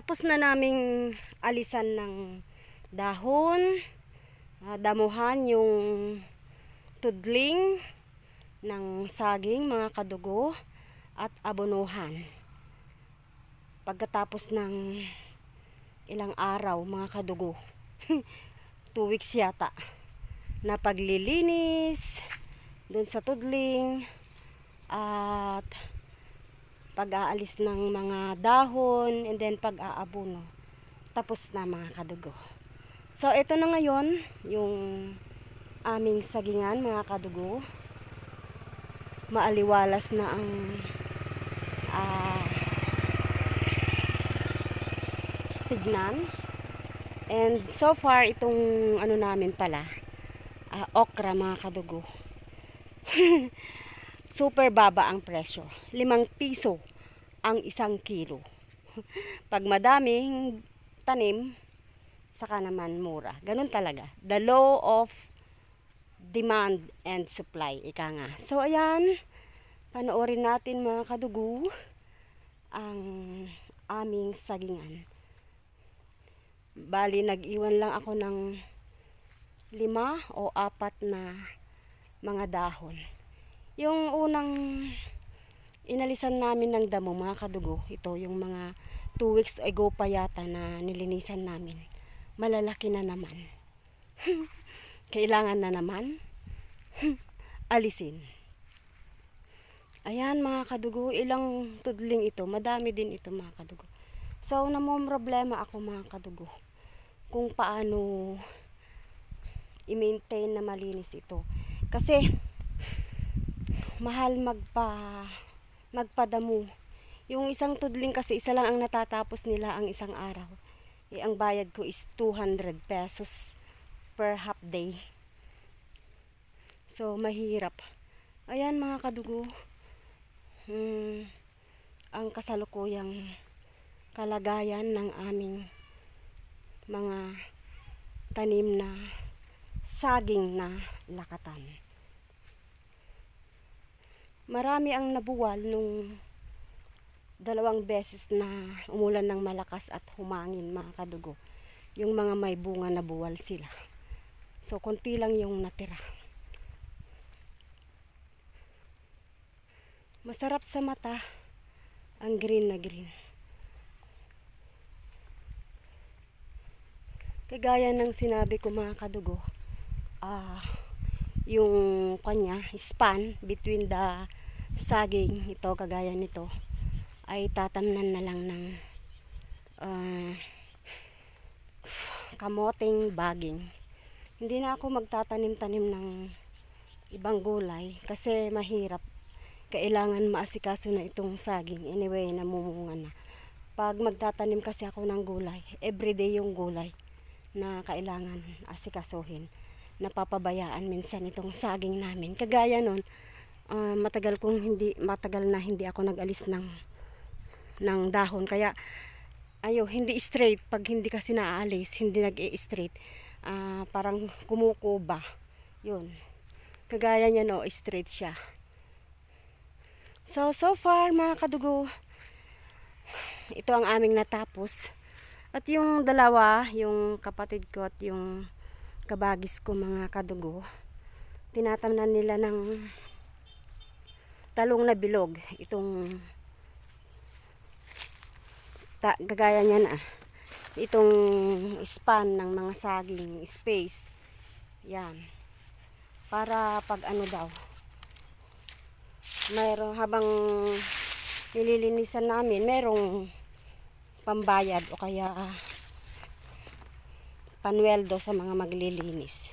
Tapos na naming alisan ng dahon, ah, damuhan yung tudling ng saging, mga kadugo, at abonuhan. Pagkatapos ng ilang araw, mga kadugo, two weeks yata, na paglilinis dun sa tudling, at pag-aalis ng mga dahon, and then pag-aabono. Tapos na mga kadugo. So, ito na ngayon, yung aming sagingan, mga kadugo. Maaliwalas na ang ah, tignan. And so far, itong ano namin pala, ah, okra mga kadugo. Super baba ang presyo. Limang piso ang isang kilo. Pag madaming tanim, saka naman mura. Ganun talaga. The law of demand and supply. Ika nga. So, ayan. Panoorin natin mga kadugo ang aming sagingan. Bali, nag-iwan lang ako ng lima o apat na mga dahon. Yung unang inalisan namin ng damo, mga kadugo, ito yung mga 2 weeks ago pa yata na nilinisan namin. Malalaki na naman. Kailangan na naman alisin. Ayan mga kadugo, ilang tudling ito. Madami din ito mga kadugo. So, namong problema ako mga kadugo kung paano i-maintain na malinis ito. Kasi, mahal magpa magpadamo. Yung isang tudling kasi isa lang ang natatapos nila ang isang araw. Eh, ang bayad ko is 200 pesos per half day. So, mahirap. Ayan mga kadugo. Hmm, ang kasalukuyang kalagayan ng aming mga tanim na saging na lakatan. Marami ang nabuwal nung dalawang beses na umulan ng malakas at humangin mga kadugo. Yung mga may bunga na buwal sila. So, konti lang yung natira. Masarap sa mata ang green na green. Kagaya ng sinabi ko mga kadugo, ah, yung kanya, span between the saging, ito, kagaya nito, ay tatamnan na lang ng ah, kamoting baging. Hindi na ako magtatanim-tanim ng ibang gulay kasi mahirap. Kailangan maasikaso na itong saging. Anyway, namumunga na. Pag magtatanim kasi ako ng gulay, everyday yung gulay na kailangan asikasuhin. Napapabayaan minsan itong saging namin. Kagaya nun, ah, matagal kong hindi, matagal na hindi ako nag-alis ng, ng dahon. Kaya, ayo, hindi straight. Pag hindi kasi naaalis, hindi nag-i-straight. Ah, parang kumukuba. Yun. Kagaya niya no, straight siya. So, so far mga kadugo, ito ang aming natapos. At yung dalawa, yung kapatid ko at yung kabagis ko mga kadugo, tinatamnan nila ng talong na bilog. Itong ta, gagaya niyan ah. Itong span ng mga saging space. Yan. Para pag ano daw, mayroong habang nililinisan namin, merong pambayad o kaya ah, panweldo sa mga maglilinis.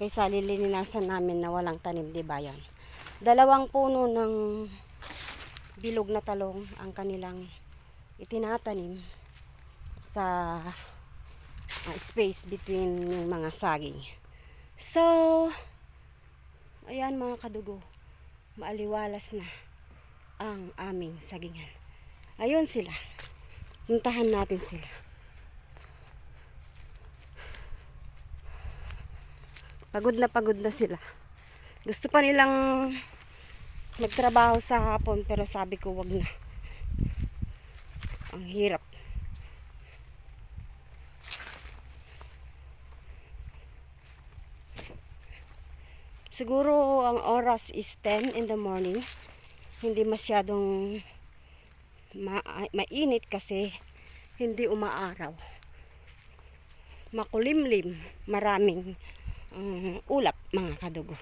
Kaysa lilinisan namin na walang tanim, di ba yan? Dalawang puno ng bilog na talong ang kanilang itinatanim sa ah, space between yung mga saging. So, ayan mga kadugo maaliwalas na ang aming sagingan. Ayun sila. Puntahan natin sila. Pagod na pagod na sila. Gusto pa nilang magtrabaho sa hapon pero sabi ko wag na. Ang hirap. Siguro ang oras is 10 in the morning. Hindi masyadong ma mainit kasi hindi umaaraw. Makulimlim, maraming um, ulap mga kadugo.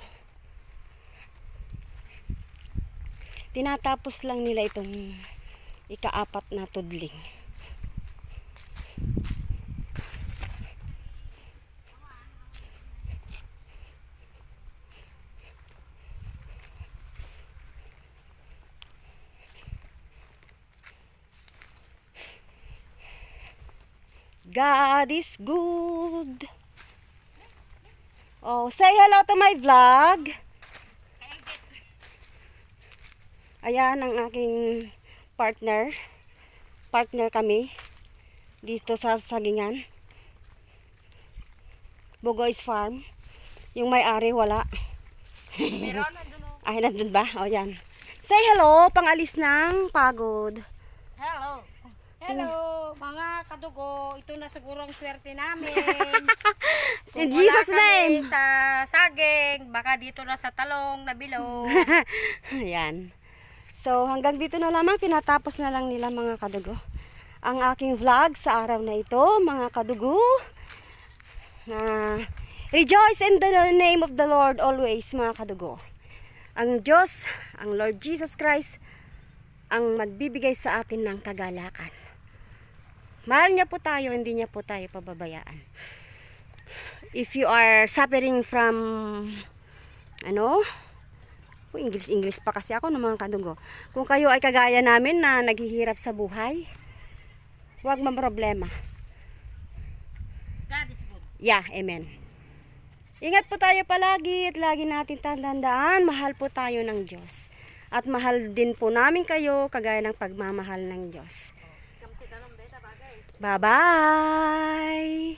Tinatapos lang nila itong ikaapat na tudling. God is good. Oh, say hello to my vlog. Ayan ang aking partner. Partner kami dito sa Sagingan. Bugoy's Farm. Yung may-ari wala. Meron, nandun o. Ay, nandun ba? O, yan. Say hello, pangalis ng pagod. Hello. Mga kadugo. Ito na siguro ang swerte namin. In Kung Jesus' wala kami name. sa saging, baka dito na sa talong na bilog. Ayan. So, hanggang dito na lamang. Tinatapos na lang nila mga kadugo. Ang aking vlog sa araw na ito, mga kadugo. Na rejoice in the name of the Lord always, mga kadugo. Ang Diyos, ang Lord Jesus Christ, ang magbibigay sa atin ng kagalakan. Mahal niya po tayo, hindi niya po tayo pababayaan. If you are suffering from ano, English-English pa kasi ako ng mga kadugo. Kung kayo ay kagaya namin na naghihirap sa buhay, huwag problema. God is good. Yeah, amen. Ingat po tayo palagi at lagi natin tandaan, mahal po tayo ng Diyos. At mahal din po namin kayo kagaya ng pagmamahal ng Diyos. Bye-bye!